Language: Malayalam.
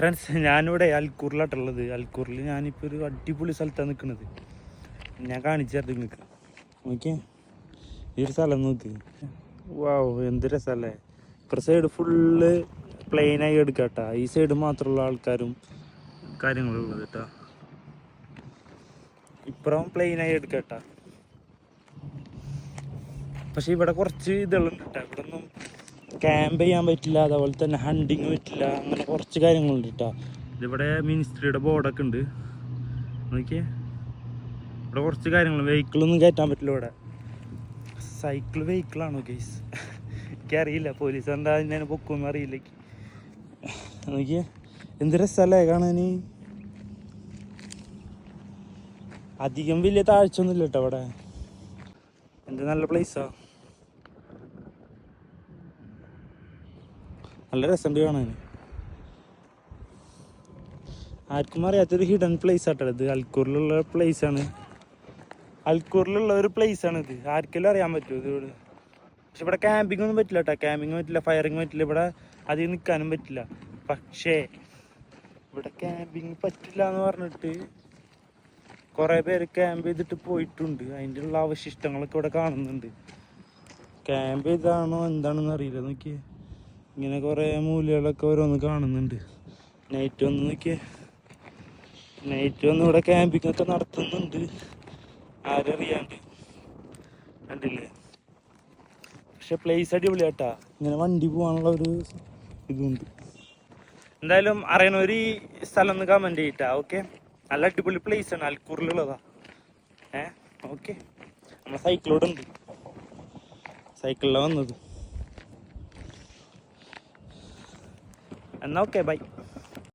ഫ്രണ്ട്സ് ഞാനിവിടെ അൽക്കൂറിലാട്ടുള്ളത്. അൽക്കൂറിൽ ഞാനിപ്പോൾ ഒരു അടിപൊളി സ്ഥലത്താണ് നിൽക്കുന്നത് ഞാൻ കാണിച്ചു തരാം നിങ്ങൾക്ക് നോക്കിയേ. ഈ ഒരു സ്ഥലം നോക്ക്. വാവ് എന്ത് രസമല്ലേ ഇപ്പുറ സൈഡ് ഫുള്ള് പ്ലെയിനായി എടുക്കാട്ടാ. ഈ സൈഡ് മാത്രമുള്ള ആൾക്കാരും കാര്യങ്ങളും ഉള്ളത് കേട്ടോ ഇപ്പുറം പ്ലെയിനായി എടുക്കാം കേട്ടോ പക്ഷേ ഇവിടെ കുറച്ച് ഇതുള്ളുണ്ട് കേട്ടോ ഇവിടെ ഒന്നും ക്യാമ്പ് ചെയ്യാൻ പറ്റില്ല അതേപോലെ തന്നെ ഹണ്ടിങ് പറ്റില്ല അങ്ങനെ കുറച്ച് കാര്യങ്ങളുണ്ട് കേട്ടോ ഇതിവിടെ മിനിസ്ട്രിയുടെ ബോർഡൊക്കെ ഉണ്ട്. നോക്കിയേ. ഇവിടെ കുറച്ച് കാര്യങ്ങൾ വെഹിക്കിളൊന്നും കയറ്റാൻ പറ്റില്ല ഇവിടെ. സൈക്കിൾ വെഹിക്കിളാണോ കേസ് എനിക്കറിയില്ല പോലീസ് എന്താ ഞാൻ പൊക്കുമെന്ന് അറിയില്ല. നോക്കിയേ. എന്ത് രസമല്ലേ കാണാൻ? അധികം വലിയ താഴ്ച ഒന്നുമില്ല കേട്ടോ അവിടെ എന്ത് നല്ല പ്ലേസാ നല്ല രസമുണ്ട് കാണാൻ. ആർക്കും അറിയാത്തൊരു ഹിഡൻ പ്ലേസ് ആട്ടോ ഇത്. അൽക്കൂറിലുള്ള പ്ലേസ് ആണ്. അൽക്കൂറിലുള്ള ഒരു പ്ലേസ് ആണ് ഇത്. ആർക്കെല്ലാം അറിയാൻ പറ്റുമോ ഇത് പക്ഷെ ഇവിടെ ക്യാമ്പിംഗ് ഒന്നും പറ്റില്ല കേട്ടോ ക്യാമ്പിംഗ് പറ്റില്ല ഫയറിങ് പറ്റില്ല. ഇവിടെ അധികം നിൽക്കാനും പറ്റില്ല. പക്ഷേ ഇവിടെ ക്യാമ്പിംഗ് പറ്റില്ല എന്ന് പറഞ്ഞിട്ട് കുറേ പേര് ക്യാമ്പ് ചെയ്തിട്ട് പോയിട്ടുണ്ട്. അതിന്റെ ഉള്ള അവശിഷ്ടങ്ങളൊക്കെ ഇവിടെ കാണുന്നുണ്ട്. ക്യാമ്പ് ചെയ്താണോ എന്താണെന്ന് അറിയില്ല. നോക്കിയേ. ഇങ്ങനെ കുറേ മൂലകളൊക്കെ ഓരോന്ന് കാണുന്നുണ്ട്. നൈറ്റ് ഒന്ന് നോക്കിയേ. നൈറ്റ് വന്ന് ഇവിടെ ക്യാമ്പിംഗ് ഒക്കെ നടത്തുന്നുണ്ട്. ആരറിയാണ്ട്? കണ്ടില്ലേ? പക്ഷെ പ്ലേസ് അടിപൊളിയാട്ടാ ഇങ്ങനെ വണ്ടി പോകാനുള്ള ഒരു ഇതുണ്ട്. എന്തായാലും അറിയണ ഒരു സ്ഥലം ഒന്ന് കമന്റ് ചെയ്തിട്ടാ ഓക്കെ നല്ല അടിപൊളി പ്ലേസ് ആണ് അൽക്കൂറിലുള്ളതാ. ഏ? ഓക്കെ നമ്മളെ സൈക്കിളോടുണ്ട് സൈക്കിളിലാണ് വന്നത്. എന്നാ ഓക്കെ ബൈ